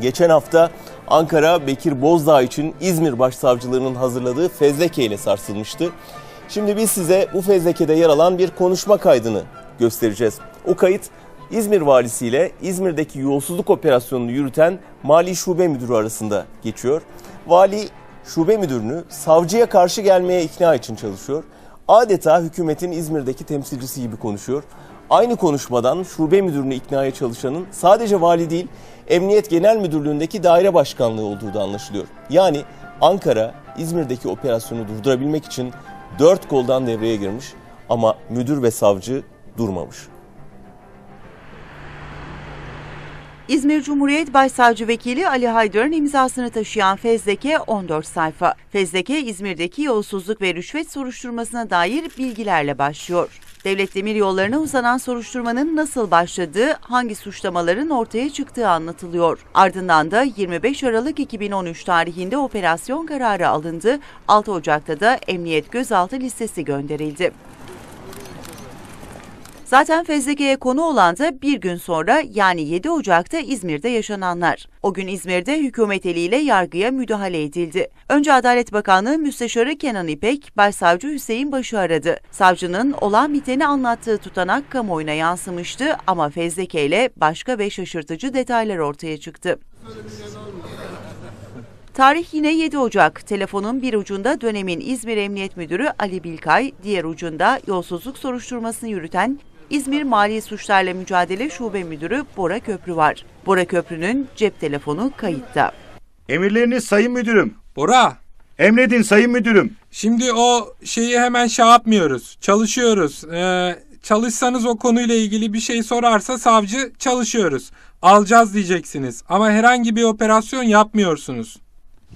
Geçen hafta Ankara Bekir Bozdağ için İzmir Başsavcılığının hazırladığı fezleke ile sarsılmıştı. Şimdi biz size bu fezlekede yer alan bir konuşma kaydını göstereceğiz. O kayıt İzmir valisi ile İzmir'deki yolsuzluk operasyonunu yürüten Mali Şube Müdürü arasında geçiyor. Vali şube müdürünü savcıya karşı gelmeye ikna için çalışıyor. Adeta hükümetin İzmir'deki temsilcisi gibi konuşuyor. Aynı konuşmadan şube müdürünü iknaya çalışanın sadece vali değil, Emniyet Genel Müdürlüğü'ndeki daire başkanlığı olduğu da anlaşılıyor. Yani Ankara İzmir'deki operasyonu durdurabilmek için dört koldan devreye girmiş ama müdür ve savcı durmamış. İzmir Cumhuriyet Başsavcı Vekili Ali Haydar'ın imzasını taşıyan fezleke 14 sayfa. Fezleke İzmir'deki yolsuzluk ve rüşvet soruşturmasına dair bilgilerle başlıyor. Devlet demir yollarına uzanan soruşturmanın nasıl başladığı, hangi suçlamaların ortaya çıktığı anlatılıyor. Ardından da 25 Aralık 2013 tarihinde operasyon kararı alındı. 6 Ocak'ta da emniyet gözaltı listesi gönderildi. Zaten fezlekeye konu olan da bir gün sonra yani 7 Ocak'ta İzmir'de yaşananlar. O gün İzmir'de hükümet eliyle yargıya müdahale edildi. Önce Adalet Bakanlığı Müsteşarı Kenan İpek, Başsavcı Hüseyin Baş'ı aradı. Savcının olan biteni anlattığı tutanak kamuoyuna yansımıştı ama fezlekeyle başka ve şaşırtıcı detaylar ortaya çıktı. Tarih yine 7 Ocak. Telefonun bir ucunda dönemin İzmir Emniyet Müdürü Ali Bilkay, diğer ucunda yolsuzluk soruşturmasını yürüten İzmir Mali Suçlarla Mücadele Şube Müdürü Bora Köprü var. Bora Köprü'nün cep telefonu kayıtta. Emirleriniz sayın müdürüm. Bora, Emredin sayın müdürüm. şimdi o şeyi hemen şey yapmıyoruz. Çalışıyoruz. Ee, çalışsanız o konuyla ilgili bir şey sorarsa savcı çalışıyoruz. Alacağız diyeceksiniz. Ama herhangi bir operasyon yapmıyorsunuz.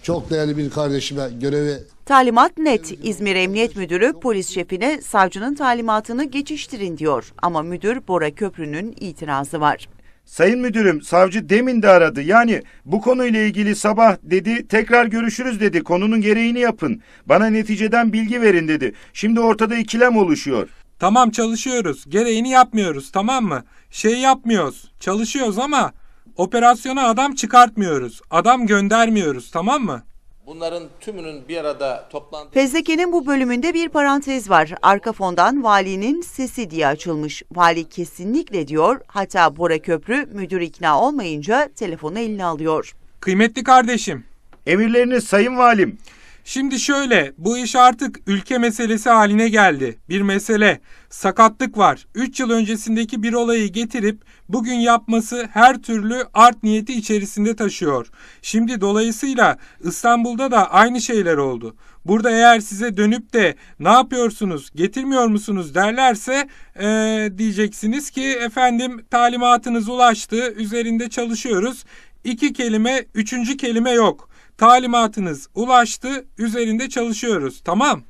Çok değerli bir kardeşime görevi Talimat net. İzmir Emniyet Müdürü polis şefine savcının talimatını geçiştirin diyor. Ama müdür Bora Köprü'nün itirazı var. Sayın müdürüm savcı demin de aradı. Yani bu konuyla ilgili sabah dedi tekrar görüşürüz dedi. Konunun gereğini yapın. Bana neticeden bilgi verin dedi. Şimdi ortada ikilem oluşuyor. Tamam çalışıyoruz. Gereğini yapmıyoruz tamam mı? Şey yapmıyoruz. Çalışıyoruz ama operasyona adam çıkartmıyoruz. Adam göndermiyoruz tamam mı? Bunların tümünün bir arada toplandığı Fezleke'nin bu bölümünde bir parantez var. Arka fondan valinin sesi diye açılmış. Vali kesinlikle diyor. Hatta Bora Köprü müdür ikna olmayınca telefonu eline alıyor. Kıymetli kardeşim, Emirleriniz sayın valim. Şimdi şöyle, bu iş artık ülke meselesi haline geldi. Bir mesele, sakatlık var. 3 yıl öncesindeki bir olayı getirip bugün yapması her türlü art niyeti içerisinde taşıyor. Şimdi dolayısıyla İstanbul'da da aynı şeyler oldu. Burada eğer size dönüp de ne yapıyorsunuz, getirmiyor musunuz derlerse eee, diyeceksiniz ki efendim talimatınız ulaştı, üzerinde çalışıyoruz. İki kelime, üçüncü kelime yok. Talimatınız ulaştı, üzerinde çalışıyoruz. Tamam.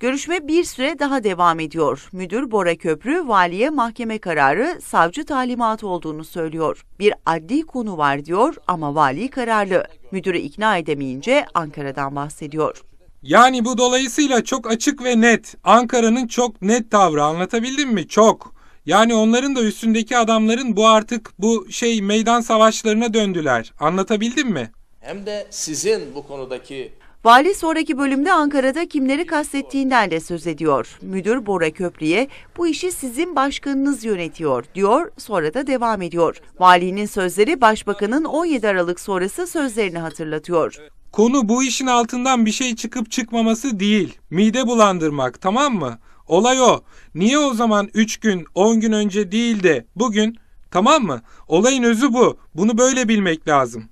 Görüşme bir süre daha devam ediyor. Müdür Bora Köprü valiye mahkeme kararı savcı talimatı olduğunu söylüyor. Bir adli konu var diyor ama vali kararlı. Müdürü ikna edemeyince Ankara'dan bahsediyor. Yani bu dolayısıyla çok açık ve net. Ankara'nın çok net tavrı anlatabildim mi? Çok. Yani onların da üstündeki adamların bu artık bu şey meydan savaşlarına döndüler. Anlatabildim mi? Hem de sizin bu konudaki Vali sonraki bölümde Ankara'da kimleri kastettiğinden de söz ediyor. Müdür Bora Köprü'ye bu işi sizin başkanınız yönetiyor diyor sonra da devam ediyor. Valinin sözleri başbakanın 17 Aralık sonrası sözlerini hatırlatıyor. Konu bu işin altından bir şey çıkıp çıkmaması değil. Mide bulandırmak tamam mı? Olay o. Niye o zaman 3 gün 10 gün önce değil de bugün tamam mı? Olayın özü bu. Bunu böyle bilmek lazım.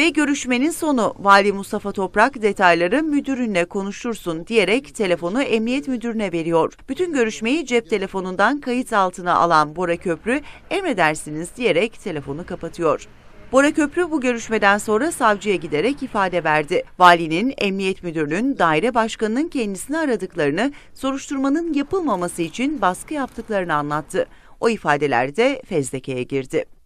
Ve görüşmenin sonu Vali Mustafa Toprak detayları müdürünle konuşursun diyerek telefonu emniyet müdürüne veriyor. Bütün görüşmeyi cep telefonundan kayıt altına alan Bora Köprü emredersiniz diyerek telefonu kapatıyor. Bora Köprü bu görüşmeden sonra savcıya giderek ifade verdi. Valinin, emniyet müdürünün, daire başkanının kendisini aradıklarını, soruşturmanın yapılmaması için baskı yaptıklarını anlattı. O ifadeler de fezlekeye girdi.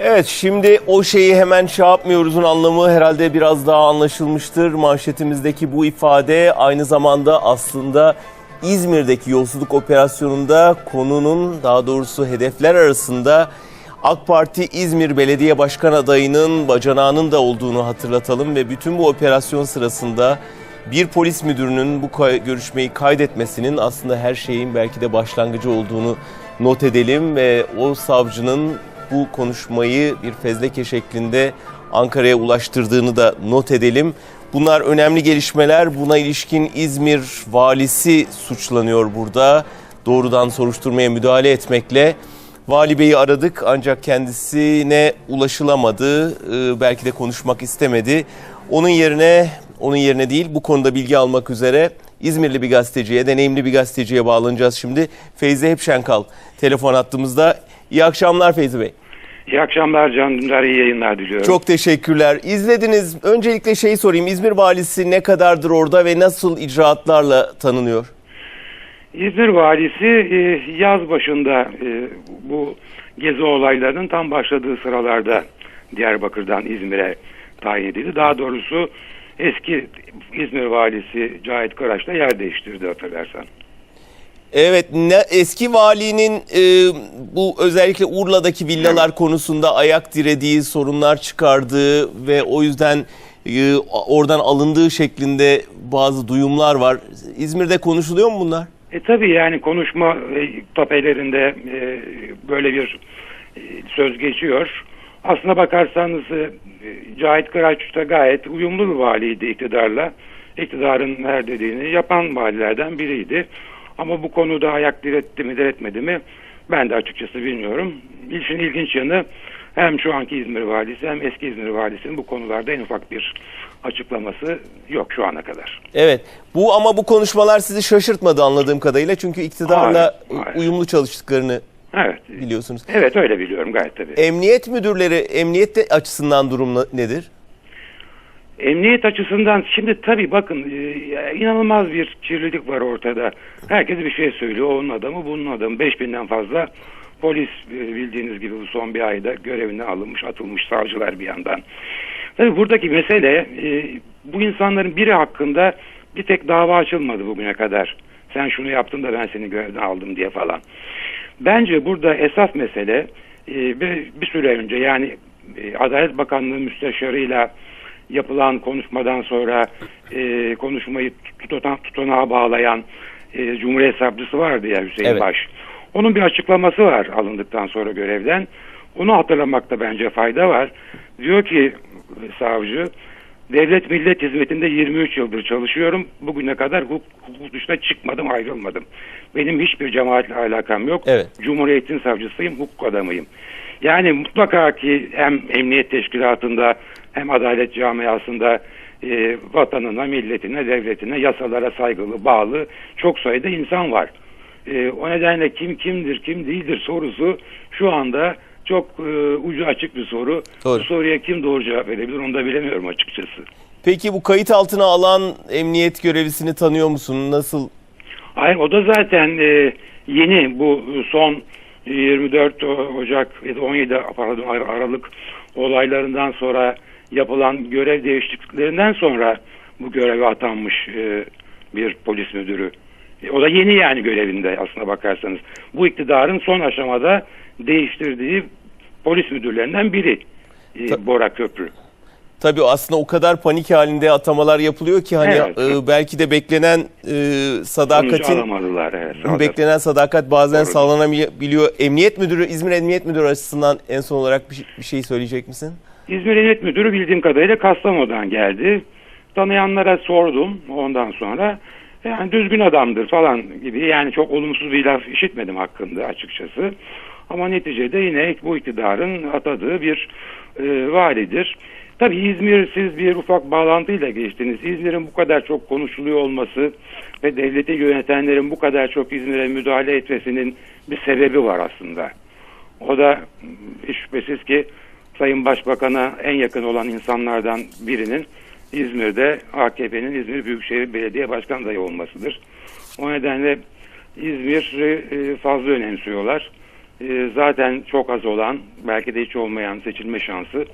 Evet şimdi o şeyi hemen şey yapmıyoruzun anlamı herhalde biraz daha anlaşılmıştır. Manşetimizdeki bu ifade aynı zamanda aslında İzmir'deki yolsuzluk operasyonunda konunun daha doğrusu hedefler arasında AK Parti İzmir Belediye Başkan adayının bacanağının da olduğunu hatırlatalım ve bütün bu operasyon sırasında bir polis müdürünün bu görüşmeyi kaydetmesinin aslında her şeyin belki de başlangıcı olduğunu not edelim ve o savcının bu konuşmayı bir fezleke şeklinde Ankara'ya ulaştırdığını da not edelim. Bunlar önemli gelişmeler. Buna ilişkin İzmir valisi suçlanıyor burada. Doğrudan soruşturmaya müdahale etmekle. Vali Bey'i aradık ancak kendisine ulaşılamadı. Ee, belki de konuşmak istemedi. Onun yerine, onun yerine değil bu konuda bilgi almak üzere İzmirli bir gazeteciye, deneyimli bir gazeteciye bağlanacağız şimdi. Feyzi Hepşenkal telefon attığımızda. İyi akşamlar Feyzi Bey. İyi akşamlar Can Dündar, iyi yayınlar diliyorum. Çok teşekkürler. İzlediniz. Öncelikle şeyi sorayım. İzmir valisi ne kadardır orada ve nasıl icraatlarla tanınıyor? İzmir valisi e, yaz başında e, bu gezi olaylarının tam başladığı sıralarda Diyarbakır'dan İzmir'e tayin edildi. Daha doğrusu eski İzmir valisi Cahit Karaş da yer değiştirdi hatırlarsan. Evet, ne, eski valinin e, bu özellikle Urla'daki villalar konusunda ayak dirediği, sorunlar çıkardığı ve o yüzden e, oradan alındığı şeklinde bazı duyumlar var. İzmir'de konuşuluyor mu bunlar? E tabii yani konuşma e, tapelerinde e, böyle bir e, söz geçiyor. Aslına bakarsanız e, Cahit Karaç da gayet uyumlu bir valiydi iktidarla. İktidarın her dediğini yapan valilerden biriydi. Ama bu konuda ayak diretti mi diretmedi mi ben de açıkçası bilmiyorum. İşin ilginç yanı hem şu anki İzmir valisi hem eski İzmir valisinin bu konularda en ufak bir açıklaması yok şu ana kadar. Evet. Bu ama bu konuşmalar sizi şaşırtmadı anladığım kadarıyla. Çünkü iktidarla Hayır, hayır. uyumlu çalıştıklarını Evet. biliyorsunuz. Evet öyle biliyorum gayet tabii. Emniyet müdürleri, emniyet açısından durum nedir? Emniyet açısından şimdi tabii bakın e, inanılmaz bir kirlilik var ortada. Herkes bir şey söylüyor. Onun adamı bunun adamı. 5000'den fazla polis e, bildiğiniz gibi bu son bir ayda görevinden alınmış atılmış savcılar bir yandan. Tabii buradaki mesele e, bu insanların biri hakkında bir tek dava açılmadı bugüne kadar. Sen şunu yaptın da ben seni görevden aldım diye falan. Bence burada esas mesele bir, bir süre önce yani Adalet Bakanlığı müsteşarıyla yapılan konuşmadan sonra e, konuşmayı tutana, tutanağa bağlayan e, Cumhuriyet Savcısı vardı ya Hüseyin Evet. Baş. Onun bir açıklaması var alındıktan sonra görevden. Onu hatırlamakta bence fayda var. Diyor ki savcı devlet millet hizmetinde 23 yıldır çalışıyorum. Bugüne kadar hukuk, hukuk dışına çıkmadım ayrılmadım. Benim hiçbir cemaatle alakam yok. Evet. Cumhuriyetin savcısıyım, hukuk adamıyım. Yani mutlaka ki hem emniyet teşkilatında hem adalet camiasında e, vatanına, milletine, devletine, yasalara saygılı, bağlı çok sayıda insan var. E, o nedenle kim kimdir, kim değildir sorusu şu anda çok e, ucu açık bir soru. Doğru. Bu soruya kim doğru cevap verebilir onu da bilemiyorum açıkçası. Peki bu kayıt altına alan emniyet görevlisini tanıyor musun? Nasıl? Hayır o da zaten e, yeni bu son 24 O- Ocak ya da 17 pardon Ar- Aralık olaylarından sonra yapılan görev değişikliklerinden sonra bu göreve atanmış e, bir polis müdürü. E, o da yeni yani görevinde aslına bakarsanız. Bu iktidarın son aşamada değiştirdiği polis müdürlerinden biri e, Ta- Bora Köprü. Tabii aslında o kadar panik halinde atamalar yapılıyor ki hani Evet. e, belki de beklenen e, sadakatin. Evet, beklenen sadakat bazen Doğru. sağlanabiliyor. Emniyet müdürü, İzmir Emniyet Müdürü açısından en son olarak bir, şey- bir şey söyleyecek misin? İzmir Emniyet Müdürü bildiğim kadarıyla Kastamonu'dan geldi. Tanıyanlara sordum ondan sonra. Yani düzgün adamdır falan gibi yani çok olumsuz bir laf işitmedim hakkında açıkçası. Ama neticede yine bu iktidarın atadığı bir e, validir. Tabii İzmir siz bir ufak bağlantıyla geçtiniz. İzmir'in bu kadar çok konuşuluyor olması ve devleti yönetenlerin bu kadar çok İzmir'e müdahale etmesinin bir sebebi var aslında. O da şüphesiz ki Sayın Başbakan'a en yakın olan insanlardan birinin İzmir'de AKP'nin İzmir Büyükşehir Belediye Başkan adayı olmasıdır. O nedenle İzmir'i e, fazla önemsiyorlar. E, Zaten çok az olan, belki de hiç olmayan seçilme şansı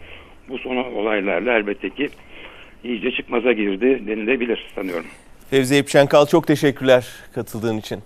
bu son olaylarla elbette ki iyice çıkmaza girdi denilebilir sanıyorum. Fevzi Epşenkal çok teşekkürler katıldığın için.